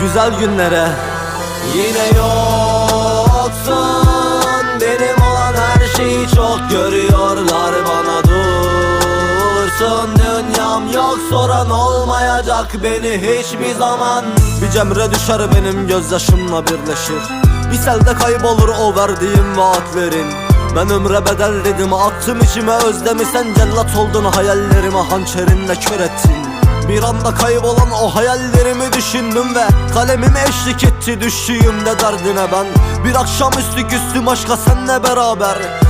Güzel günlere. Yine yoksun dursun Dünyam yok soran olmayacak beni hiçbir zaman. Bir cemre düşer benim gözyaşımla birleşir. Bir selde kaybolur o verdiğim vaatlerin. Ben ömre bedel dedim attım içime özlemi. Sen cellat oldun hayallerimi hançerinle kör ettin. Bir anda kaybolan o hayallerimi düşündüm ve Kalemim eşlik etti düştüğümde derdine ben. Bir akşamüstü küstüm aşka senle beraber